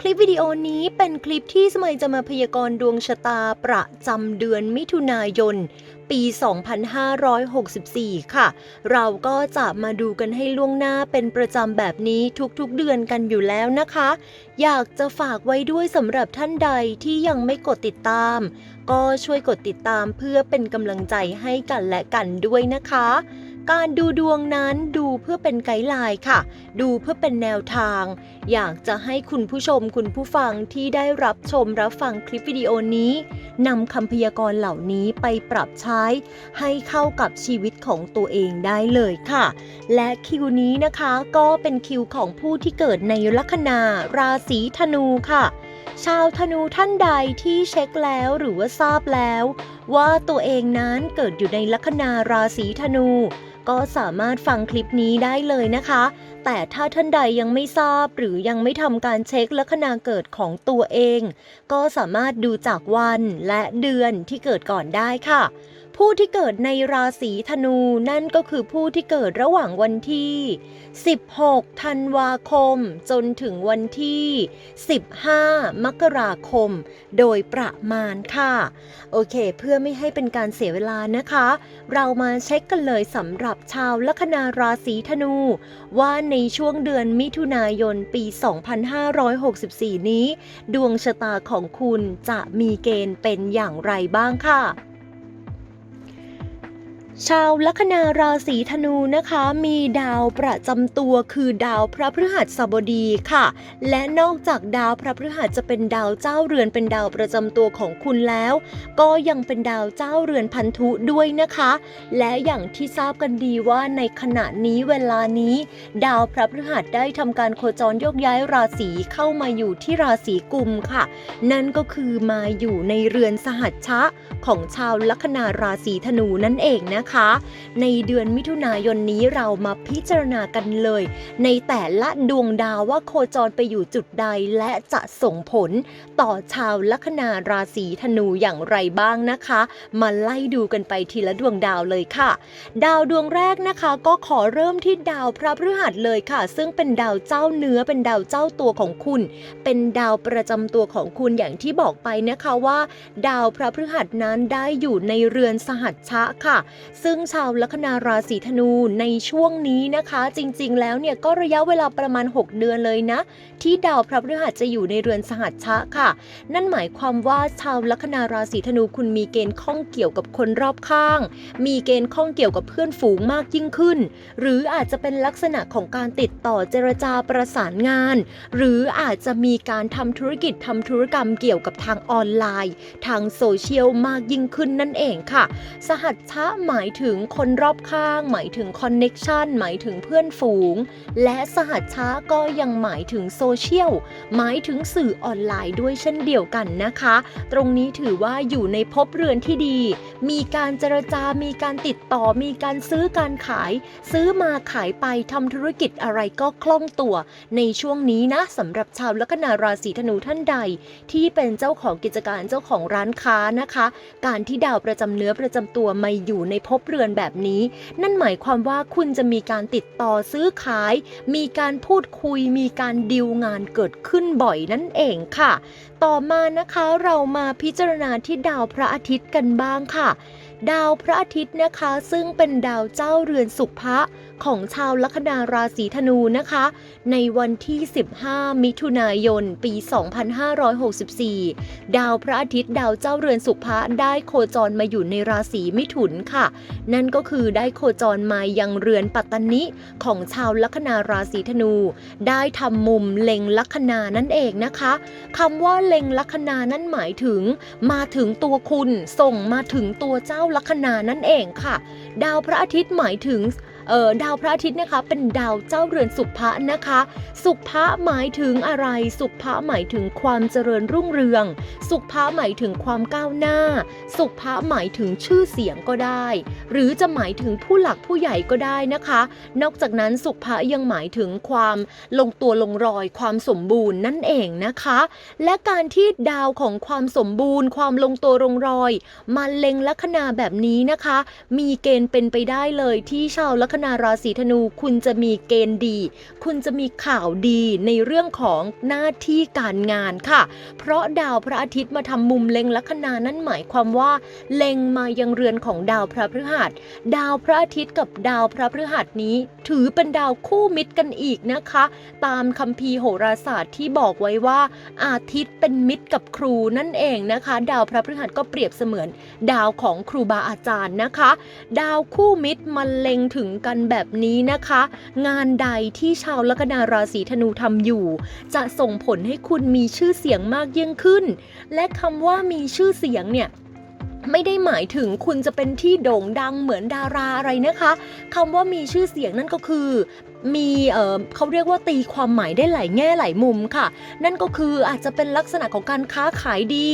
คลิปวิดีโอนี้เป็นคลิปที่สมัยจะมาพยากรณ์ดวงชะตาประจำเดือนมิถุนายน ปี 2564 ค่ะ เราก็จะมาดูกันให้ล่วงหน้าเป็นประจำแบบนี้ทุกๆเดือนกันอยู่แล้วนะคะ อยากจะฝากไว้ด้วยสำหรับท่านใดที่ยังไม่กดติดตาม ก็ช่วยกดติดตามเพื่อเป็นกำลังใจให้กันและกันด้วยนะคะ การดูดวงนั้นดูเพื่อเป็นไกด์ไลน์ค่ะ ดูเพื่อเป็นแนวทาง อยากจะให้คุณผู้ชมคุณผู้ฟังที่ได้รับชมรับฟังคลิปวิดีโอนี้นำคำพยากรณ์เหล่านี้ไปปรับใช้ ให้เข้ากับชีวิตของตัวเองได้เลยค่ะ และคิวนี้นะคะก็เป็นคิวของผู้ที่เกิดในลัคนาราศีธนูค่ะชาวธนูท่านใดที่เช็คแล้วหรือว่าทราบแล้ว ว่าตัวเองนั้นเกิดอยู่ในลัคนาราศีธนู ก็สามารถฟังคลิปนี้ได้เลยนะคะ แต่ถ้าท่านใดยังไม่ทราบหรือยังไม่ทำการเช็คลัคนาเกิดของตัวเอง ก็สามารถดูจากวันและเดือนที่เกิดก่อนได้ค่ะ ผู้ที่เกิดในราศีธนูนั่นก็คือผู้ที่เกิดระหว่างวันที่ 16 ธันวาคม จนถึงวันที่ 15 มกราคม โดยประมาณค่ะ โอเค เพื่อไม่ให้เป็นการเสียเวลานะคะ เรามาเช็คกันเลยสำหรับชาวลัคนาราศีธนู ว่าในช่วงเดือนมิถุนายนปี 2564 นี้ ดวงชะตาของคุณจะมีเกณฑ์เป็นอย่างไรบ้างค่ะ ชาวลัคนาราศีธนูนะคะ มีดาวประจำตัวคือดาวพระพฤหัสบดีค่ะ และนอกจากดาวพระพฤหัสจะเป็นดาวเจ้าเรือนเป็นดาวประจำตัวของคุณแล้ว ก็ยังเป็นดาวเจ้าเรือนพันธุด้วยนะคะ และอย่างที่ทราบกันดีว่าในขณะนี้เวลานี้ ดาวพระพฤหัสได้ทำการโคจรโยกย้ายราศีเข้ามาอยู่ที่ราศีกุมค่ะ นั่นก็คือมาอยู่ในเรือนสหัชชะของชาวลัคนาราศีธนูนั่นเองนะคะในเดือนมิถุนายนนี้เรามาพิจารณากันเลย ในแต่ละดวงดาวว่าโคจรไปอยู่จุดใดและจะส่งผลต่อชาวลัคนาราศีธนูอย่างไรบ้างนะคะ มาไล่ดูกันไปทีละดวงดาวเลยค่ะ ดาวดวงแรกนะคะ ก็ขอเริ่มที่ดาวพระพฤหัสเลยค่ะ ซึ่งเป็นดาวเจ้าเนื้อเป็นดาวเจ้าตัวของคุณ เป็นดาวประจำตัวของคุณอย่างที่บอกไปนะคะว่า ดาวพระพฤหัสนั้นได้อยู่ในเรือนสหัชชะค่ะซึ่งชาวลัคนาราศีธนูในช่วงนี้นะคะ จริงๆ แล้วเนี่ยก็ระยะเวลาประมาณ 6 เดือนเลยนะ ที่ดาวพระพฤหัสจะอยู่ในเรือนสหัชชะค่ะ นั่นหมายความว่าชาวลัคนาราศีธนูคุณมีเกณฑ์ข้องเกี่ยวกับคนรอบข้าง มีเกณฑ์ข้องเกี่ยวกับเพื่อนฝูงมากยิ่งขึ้น หรืออาจจะเป็นลักษณะของการติดต่อเจรจาประสานงาน หรืออาจจะมีการทำธุรกิจทำธุรกรรมเกี่ยวกับทางออนไลน์ ทางโซเชียลมากยิ่งขึ้นนั่นเองค่ะ สหัชชะหมายายถึงคนรอบข้าง หมายถึงคอนเน็กชันหมายถึงเพื่อนฝูง และสหัชชะก็ยังหมายถึงโซเชียล หมายถึงสื่อออนไลน์ด้วยเช่นเดียวกันนะคะ ตรงนี้ถือว่าอยู่ในภพเรือนที่ดี มีการเจรจา มีการติดต่อ มีการซื้อการขาย ซื้อมาขายไปทำธุรกิจอะไรก็คล่องตัว ในช่วงนี้นะสำหรับชาวลัคนาราศีธนูท่านใด ที่เป็นเจ้าของกิจการเจ้าของร้านค้านะคะ การที่ดาวประจำเนื้อประจำตัวมาอยู่ในภพบเรือนแบบนี้ นั่นหมายความว่าคุณจะมีการติดต่อซื้อขาย มีการพูดคุย มีการดิวงานเกิดขึ้นบ่อยนั่นเองค่ะ ต่อมานะคะเรามาพิจารณาที่ดาวพระอาทิตย์กันบ้างค่ะ ดาวพระอาทิตย์นะคะ ซึ่งเป็นดาวเจ้าเรือนสุภะของชาวลัคนาราศีธนูนะคะ ในวันที่ 15 มิถุนายน ปี 2564 ดาวพระอาทิตย์ดาวเจ้าเรือนสุภะได้โคจรมาอยู่ในราศีมิถุนค่ะ นั่นก็คือได้โคจรมายังเรือนปัตตนิของชาวลัคนาราศีธนู ได้ทำมุมเล็งลัคนานั่นเองนะคะคำว่าเล็งลัคนานั่นหมายถึง มาถึงตัวคุณส่งมาถึงตัวเจ้าลัคนานั่นเองค่ะ ดาวพระอาทิตย์หมายถึง เออดาวพระอาทิตย์นะคะเป็นดาวเจ้าเรือนสุภะนะคะ สุภะหมายถึงอะไร สุภะหมายถึงความเจริญรุ่งเรือง สุภะหมายถึงความก้าวหน้า สุภะหมายถึงชื่อเสียงก็ได้ หรือจะหมายถึงผู้หลักผู้ใหญ่ก็ได้นะคะ นอกจากนั้นสุภะยังหมายถึงความลงตัวลงรอยความสมบูรณ์นั่นเองนะคะ และการที่ดาวของความสมบูรณ์ ความลงตัวลงรอยมาเล็งลัคนาแบบนี้นะคะ มีเกณฑ์เป็นไปได้เลยที่ชาวลัคนาราศีธนู คุณจะมีเกณฑ์ดี คุณจะมีข่าวดีในเรื่องของหน้าที่การงานค่ะ เพราะดาวพระอาทิตย์มาทำมุมเล็งลัคนานั่นหมายความว่า เล็งมายังเรือนของดาวพระพฤหัส ดาวพระอาทิตย์กับดาวพระพฤหัสนี้ ถือเป็นดาวคู่มิตรกันอีกนะคะ ตามคัมภีร์โหราศาสตร์ที่บอกไว้ว่า อาทิตย์เป็นมิตรกับครูนั่นเองนะคะ ดาวพระพฤหัสก็เปรียบเสมือน ดาวของครูบาอาจารย์นะคะ ดาวคู่มิตรมันเล็งถึงกันแบบนี้นะคะ งานใดที่ชาวลัคนาราศีธนูทำอยู่ จะส่งผลให้คุณมีชื่อเสียงมากยิ่งขึ้น และคำว่ามีชื่อเสียงเนี่ยไม่ได้หมายถึงคุณจะเป็นที่โด่งดังเหมือนดาราอะไรนะคะคำว่ามีชื่อเสียงนั่นก็คือ มีเอ่อเขาเรียกว่าตีความหมายได้หลายแง่หลายมุมค่ะ นั่นก็คืออาจจะเป็นลักษณะของการค้าขายดี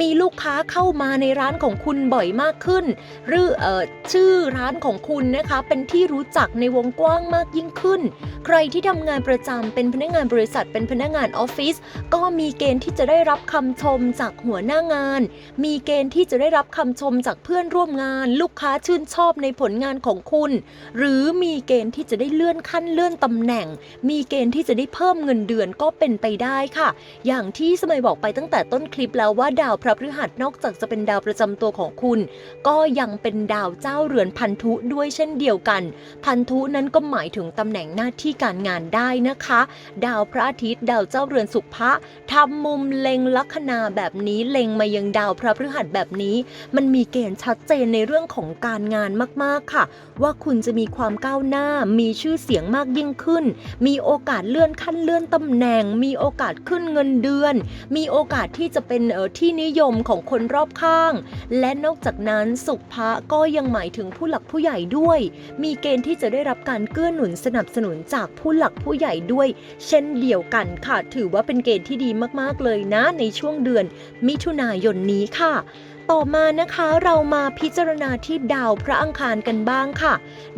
มีลูกค้าเข้ามาในร้านของคุณบ่อยมากขึ้น หรือเอ่อชื่อร้านของคุณนะคะเป็นที่รู้จักในวงกว้างมากยิ่งขึ้น ใครที่ทำงานประจำเป็นพนักงานบริษัทเป็นพนักงานออฟฟิศก็มีเกณฑ์ที่จะได้รับคำชมจากหัวหน้างาน มีเกณฑ์ที่จะได้รับคำชมจากเพื่อนร่วมงาน ลูกค้าชื่นชอบในผลงานของคุณ หรือมีเกณฑ์ที่จะได้เลื่อนขั้นเลื่อนตำแหน่ง มีเกณฑ์ที่จะได้เพิ่มเงินเดือนก็เป็นไปได้ค่ะ อย่างที่สมัยบอกไปตั้งแต่ต้นคลิปแล้วว่าดาวพระพฤหัสนอกจากจะเป็นดาวประจำตัวของคุณ ก็ยังเป็นดาวเจ้าเรือนพันธุด้วยเช่นเดียวกัน พันธุนั้นก็หมายถึงตำแหน่งหน้าที่การงานได้นะคะ ดาวพระอาทิตย์ ดาวเจ้าเรือนสุภะทำมุมเล็งลัคนาแบบนี้เล็งมายังดาวพระพฤหัสแบบนี้ มันมีเกณฑ์ชัดเจนในเรื่องของการงานมาก ๆค่ะ ว่าคุณจะมีความก้าวหน้ามีชื่อเสียงมากยิ่งขึ้น มีโอกาสเลื่อนขั้นเลื่อนตำแหน่ง มีโอกาสขึ้นเงินเดือน มีโอกาสที่จะเป็นเออที่นิยมของคนรอบข้าง และนอกจากนั้นสุภะก็ยังหมายถึงผู้หลักผู้ใหญ่ด้วย มีเกณฑ์ที่จะได้รับการเกื้อหนุนสนับสนุนจากผู้หลักผู้ใหญ่ด้วย เช่นเดียวกันค่ะ ถือว่าเป็นเกณฑ์ที่ดีมากๆเลยนะในช่วงเดือนมิถุนายนนี้ค่ะ ต่อมานะคะเรามาพิจารณาที่ดาวพระอังคารกันบ้างค่ะ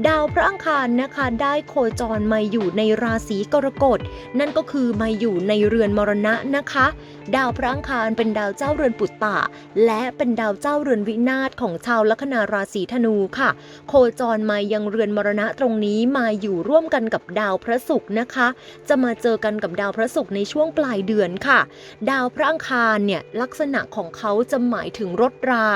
ดาวพระอังคารนะคะได้โคจรมาอยู่ในราศีกรกฎ นั่นก็คือมาอยู่ในเรือนมรณะนะคะ ดาวพระอังคารเป็นดาวเจ้าเรือนปุตตะ และเป็นดาวเจ้าเรือนวินาศของชาวลัคนาราศีธนูค่ะ โคจรมายังเรือนมรณะตรงนี้มาอยู่ร่วมกันกับดาวพระศุกร์นะคะ จะมาเจอกันกับดาวพระศุกร์ในช่วงปลายเดือนค่ะ ดาวพระอังคารเนี่ยลักษณะของเขาจะหมายถึงรถรา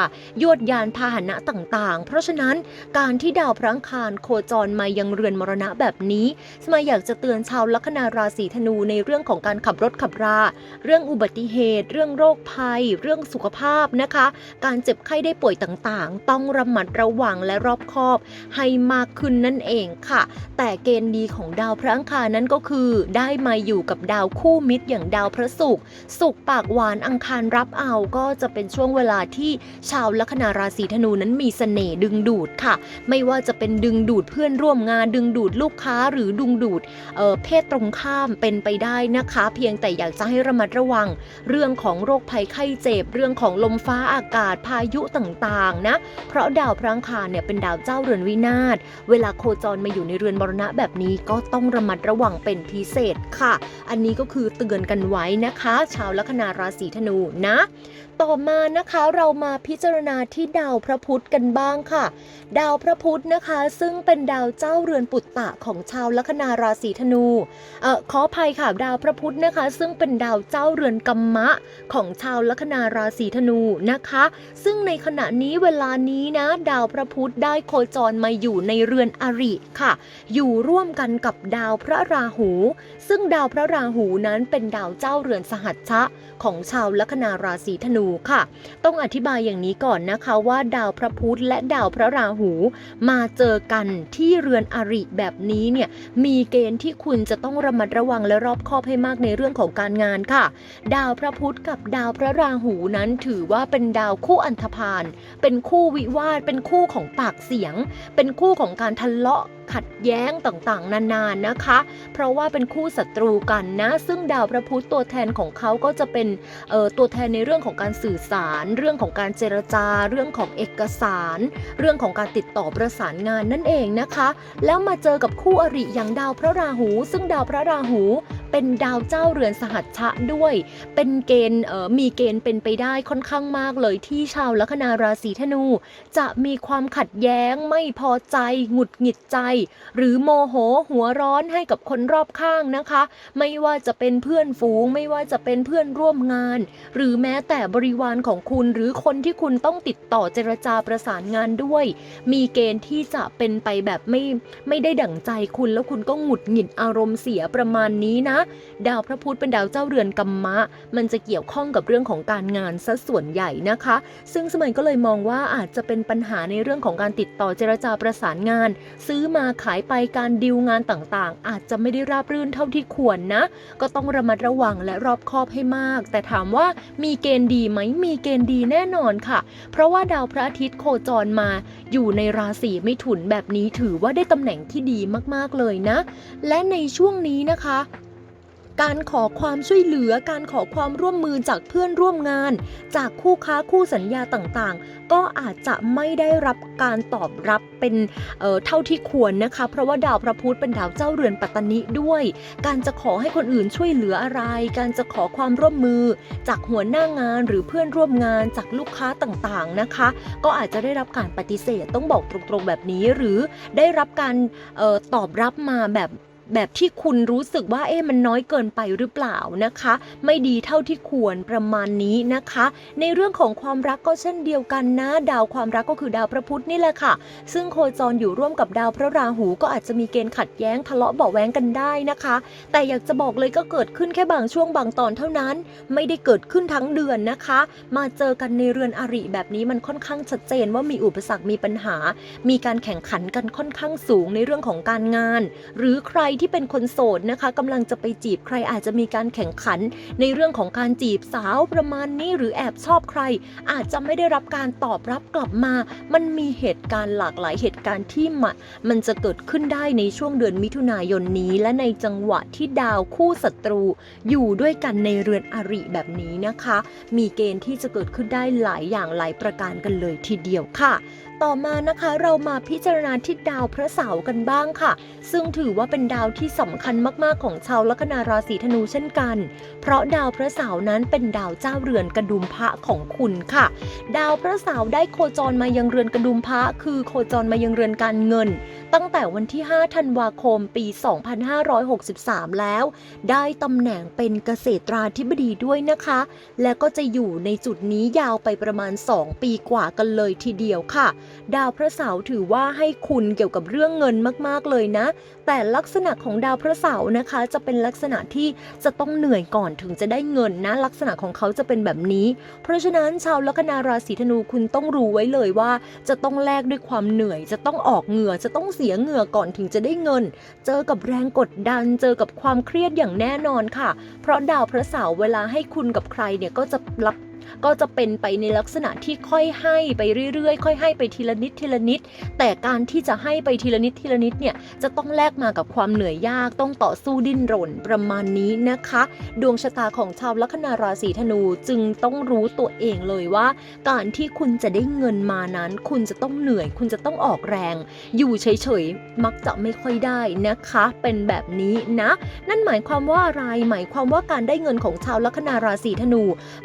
ยวดยานพาหนะต่างๆ เพราะฉะนั้นการที่ดาวพระอังคารโคจรมายังเรือนมรณะแบบนี้ สมัยอยากจะเตือนชาวลัคนาราศีธนูในเรื่องของการขับรถขับรา เรื่องอุบัติเหตุ เรื่องโรคภัย เรื่องสุขภาพนะคะ การเจ็บไข้ได้ป่วยต่างๆ ต้องระมัดระวังและรอบคอบ ให้มากขึ้นนั่นเองค่ะ แต่เกณฑ์ดีของดาวพระอังคารนั้นก็คือ ได้มาอยู่กับดาวคู่มิตรอย่างดาวพระศุกร์ศุกร์ปากหวานอังคารรับเอาก็จะเป็นช่วงเวลาที่ชาวลัคนาราศีธนูนั้นมีเสน่ห์ดึงดูดค่ะ ไม่ว่าจะเป็นดึงดูดเพื่อนร่วมงานดึงดูดลูกค้าหรือดึงดูดเเพศตรงข้ามเป็นไปได้นะคะ เพียงแต่อยากจะให้ระมัดระวังเรื่องของโรคภัยไข้เจ็บ เรื่องของลมฟ้าอากาศพายุต่างๆนะ เพราะดาวพระอังคารเนี่ยเป็นดาวเจ้าเรือนวินาศ เวลาโคจรมาอยู่ในเรือนมรณะแบบนี้ก็ต้องระมัดระวังเป็นพิเศษค่ะ อันนี้ก็คือเตือนกันไว้นะคะ ชาวลัคนาราศีธนูนะต่อมานะคะเรามาพิจารณาที่ดาวพระพุธกันบ้างค่ะ ดาวพระพุธนะคะ ซึ่งเป็นดาวเจ้าเรือนปุตตะของชาวลัคนาราศีธนูเอ่อขออภัยค่ะดาวพระพุธนะคะ ซึ่งเป็นดาวเจ้าเรือนกัมมะของชาวลัคนาราศีธนูนะคะ ซึ่งในขณะนี้เวลานี้นะ ดาวพระพุธได้โคจรมาอยู่ในเรือนอริค่ะ อยู่ร่วมกันกับดาวพระราหู ซึ่งดาวพระราหูนั้นเป็นดาวเจ้าเรือนสหัชชะของชาวลัคนาราศีธนูค่ะ ต้องอธิบายอย่างนี้ก่อนนะคะว่าดาวพระพุธและดาวพระราหู มาเจอกันที่เรือนอริแบบนี้เนี่ยมีเกณฑ์ที่คุณจะต้องระมัดระวังและรอบคอบให้มากในเรื่องของการงานค่ะ ดาวพระพุธกับดาวพระราหูนั้นถือว่าเป็นดาวคู่อันธพาลเป็นคู่วิวาทเป็นคู่ของปากเสียง เป็นคู่ของการทะเลาะ ขัดแย้งต่างๆ นานานะคะ เพราะว่าเป็นคู่ศัตรูกันนะ ซึ่งดาวพระพุธตัวแทนของเขาก็จะเป็นตัวแทนในเรื่องของการสื่อสาร เรื่องของการเจรจา เรื่องของเอกสาร เรื่องของการติดต่อประสานงานนั่นเองนะคะ แล้วมาเจอกับคู่อริอย่างดาวพระราหู ซึ่งดาวพระราหู เป็นดาวเจ้าเรือนสหัชชะด้วย เป็นเกณฑ์มีเกณฑ์เป็นไปได้ค่อนข้างมากเลยที่ชาวลัคนาราศีธนู จะมีความขัดแย้งไม่พอใจ หงุดหงิดใจ หรือโมโหหัวร้อนให้กับคนรอบข้างนะคะ ไม่ว่าจะเป็นเพื่อนฝูง ไม่ว่าจะเป็นเพื่อนร่วมงาน หรือแม้แต่บริวารของคุณหรือคนที่คุณต้องติดต่อเจรจาประสานงานด้วย มีเกณฑ์ที่จะเป็นไปแบบไม่ไม่ได้ดั่งใจคุณแล้วคุณก็หงุดหงิดอารมณ์เสียประมาณนี้นะดาวพระพุธเป็นดาวเจ้าเรือนกัมมะ มันจะเกี่ยวข้องกับเรื่องของการงานซะส่วนใหญ่นะคะ ซึ่งสมัยก็เลยมองว่าอาจจะเป็นปัญหาในเรื่องของการติดต่อเจรจาประสานงาน ซื้อมาขายไปการดิวงานต่างๆ อาจจะไม่ได้ราบรื่นเท่าที่ควรนะ ก็ต้องระมัดระวังและรอบคอบให้มาก แต่ถามว่ามีเกณฑ์ดีไหมมีเกณฑ์ดีแน่นอนค่ะ เพราะว่าดาวพระอาทิตย์โคจรมา อยู่ในราศีมิถุนแบบนี้ถือว่าได้ตำแหน่งที่ดีมากๆเลยนะ และในช่วงนี้นะคะ การขอความช่วยเหลือ การขอความร่วมมือจากเพื่อนร่วมงาน จากคู่ค้าคู่สัญญาต่างๆ ก็อาจจะไม่ได้รับการตอบรับเป็นเอ่อเท่าที่ควรนะคะ เพราะว่าดาวพระพุธเป็นดาวเจ้าเรือนปัตตนิด้วย การจะขอให้คนอื่นช่วยเหลืออะไร การจะขอความร่วมมือ จากหัวหน้างานหรือเพื่อนร่วมงานจากลูกค้าต่างๆนะคะ ก็อาจจะได้รับการปฏิเสธต้องบอกตรงๆแบบนี้หรือได้รับการออตอบรับมาแบบ แบบที่คุณรู้สึกว่าเอ๊ะมันน้อยเกินไปหรือเปล่านะคะ ไม่ดีเท่าที่ควรประมาณนี้นะคะ ในเรื่องของความรักก็เช่นเดียวกันนะ ดาวความรักก็คือดาวพระพุธนี่แหละค่ะ ซึ่งโคจรอยู่ร่วมกับดาวพระราหูก็อาจจะมีเกณฑ์ขัดแย้งทะเลาะเบาแว้งกันได้นะคะ แต่อยากจะบอกเลยก็เกิดขึ้นแค่บางช่วงบางตอนเท่านั้น ไม่ได้เกิดขึ้นทั้งเดือนนะคะ มาเจอกันในเรือนอริแบบนี้มันค่อนข้างชัดเจนว่ามีอุปสรรคมีปัญหา มีการแข่งขันกันค่อนข้างสูงในเรื่องของการงาน หรือใครที่เป็นคนโสดนะคะกำลังจะไปจีบใครอาจจะมีการแข่งขัน ในเรื่องของการจีบสาวประมาณนี้หรือแอบชอบใคร อาจจะไม่ได้รับการตอบรับกลับมา มันมีเหตุการณ์หลากหลายเหตุการณ์ที่มมันจะเกิดขึ้นได้ในช่วงเดือนมิถุนายนนี้ และในจังหวะที่ดาวคู่ศัตรู อยู่ด้วยกันในเรือนอริแบบนี้นะคะ มีเกณฑ์ที่จะเกิดขึ้นได้หลายอย่างหลายประการกันเลยทีเดียวค่ะ ต่อมานะคะ เรามาพิจารณาที่ดาวพระเสาร์กันบ้างค่ะ ซึ่งถือว่าเป็นดาวที่สำคัญมากๆของชาวลัคนาราศีธนูเช่นกัน เพราะดาวพระเสาร์นั้นเป็นดาวเจ้าเรือนกระดุมพระของคุณค่ะ ดาวพระเสาร์ได้โคจรมายังเรือนกระดุมพระคือโคจรมายังเรือนการเงิน ตั้งแต่วันที่ 5 ธันวาคม ปี 2563 แล้ว ได้ตำแหน่งเป็นเกษตราธิบดีด้วยนะคะ และก็จะอยู่ในจุดนี้ยาวไปประมาณ 2 ปีกว่ากันเลยทีเดียวค่ะดาวพระเสาร์ถือว่าให้คุณเกี่ยวกับเรื่องเงินมากๆเลยนะ แต่ลักษณะของดาวพระเสาร์นะคะ จะเป็นลักษณะที่จะต้องเหนื่อยก่อนถึงจะได้เงินนะ ลักษณะของเขาจะเป็นแบบนี้ เพราะฉะนั้นชาวลัคนาราศีธนูคุณต้องรู้ไว้เลยว่า จะต้องแลกด้วยความเหนื่อย จะต้องออกเหงื่อจะต้องเสียเหงื่อก่อนถึงจะได้เงิน เจอกับแรงกดดัน เจอกับความเครียดอย่างแน่นอนค่ะ เพราะดาวพระเสาร์เวลาให้คุณกับใครเนี่ยก็จะรับ ก็จะเป็นไปในลักษณะที่ค่อยให้ไปเรื่อยๆ ค่อยให้ไปทีละนิดทีละนิด แต่การที่จะให้ไปทีละนิดทีละนิดเนี่ยจะต้องแลกมากับความเหนื่อยยากต้องต่อสู้ดิ้นรนประมาณนี้นะคะ ดวงชะตาของชาวลัคนาราศีธนูจึงต้องรู้ตัวเองเลยว่า การที่คุณจะได้เงินมานั้น คุณจะต้องเหนื่อย คุณจะต้องออกแรง อยู่เฉยๆมักจะไม่ค่อยได้นะคะ เป็นแบบนี้นะ นั่นหมายความว่าอะไรหมายความว่าการได้เงินของชาวลัคนาราศีธนู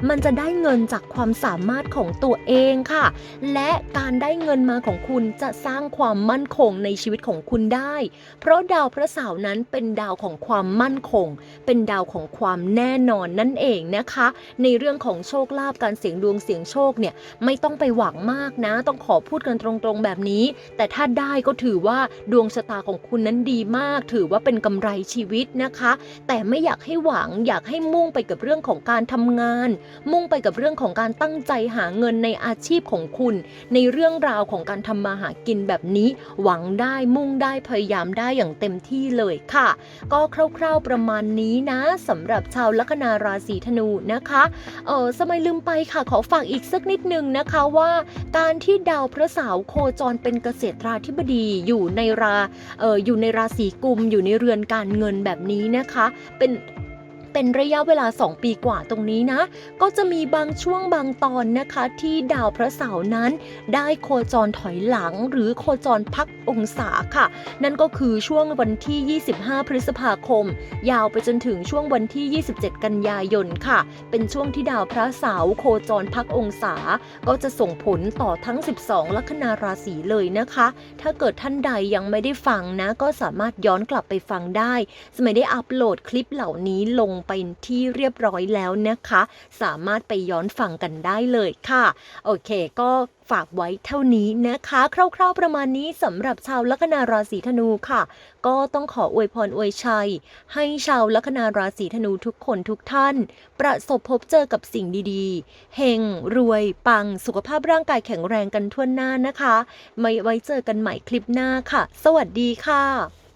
มันจะได้เงินจากความสามารถของตัวเองค่ะ และการได้เงินมาของคุณจะสร้างความมั่นคงในชีวิตของคุณได้ เพราะดาวพระเสาร์นั้นเป็นดาวของความมั่นคง เป็นดาวของความแน่นอนนั่นเองนะคะ ในเรื่องของโชคลาภการเสี่ยงดวงเสี่ยงโชคเนี่ยไม่ต้องไปหวังมากนะ ต้องขอพูดกันตรงๆแบบนี้ แต่ถ้าได้ก็ถือว่าดวงชะตาของคุณนั้นดีมาก ถือว่าเป็นกำไรชีวิตนะคะ แต่ไม่อยากให้หวังอยากให้มุ่งไปกับเรื่องของการทำงาน มุ่งไปกับเรื่องของการตั้งใจหาเงินในอาชีพของคุณ ในเรื่องราวของการทำมาหากินแบบนี้ หวังได้มุ่งได้พยายามได้อย่างเต็มที่เลยค่ะ ก็คร่าวๆประมาณนี้นะสำหรับชาวลัคนาราศีธนูนะคะเออสมัยลืมไปค่ะขอฝากอีกสักนิดนึงนะคะว่า การที่ดาวพระเสาร์โคจรเป็นเกษตราธิบดีอยู่ในราเอออยู่ในราศีกุมอยู่ในเรือนการเงินแบบนี้นะคะ เป็น เป็นระยะเวลา 2 ปีกว่าตรงนี้นะ ก็จะมีบางช่วงบางตอนนะคะที่ดาวพระเสาร์นั้น ได้โคจรถอยหลังหรือโคจรพักองศาค่ะ นั่นก็คือช่วงวันที่ 25 พฤษภาคม ยาวไปจนถึงช่วงวันที่ 27 กันยายนค่ะ เป็นช่วงที่ดาวพระเสาร์โคจรพักองศา ก็จะส่งผลต่อทั้ง 12 ลัคนาราศีเลยนะคะ ถ้าเกิดท่านใดยังไม่ได้ฟังนะ ก็สามารถย้อนกลับไปฟังได้ สมัยได้อัปโหลดคลิปเหล่านี้ลงไปที่เรียบร้อยแล้วนะคะ สามารถไปย้อนฟังกันได้เลยค่ะ โอเคก็ฝากไว้เท่านี้นะคะ คร่าวๆประมาณนี้สำหรับชาวลัคนาราศีธนูค่ะ ก็ต้องขออวยพรอวยชัย ให้ชาวลัคนาราศีธนูทุกคนทุกท่าน ประสบพบเจอกับสิ่งดีๆเฮงรวย ปังสุขภาพร่างกายแข็งแรงกันทั่วหน้านะคะ ไม่ไว้เจอกันใหม่คลิปหน้าค่ะ สวัสดีค่ะ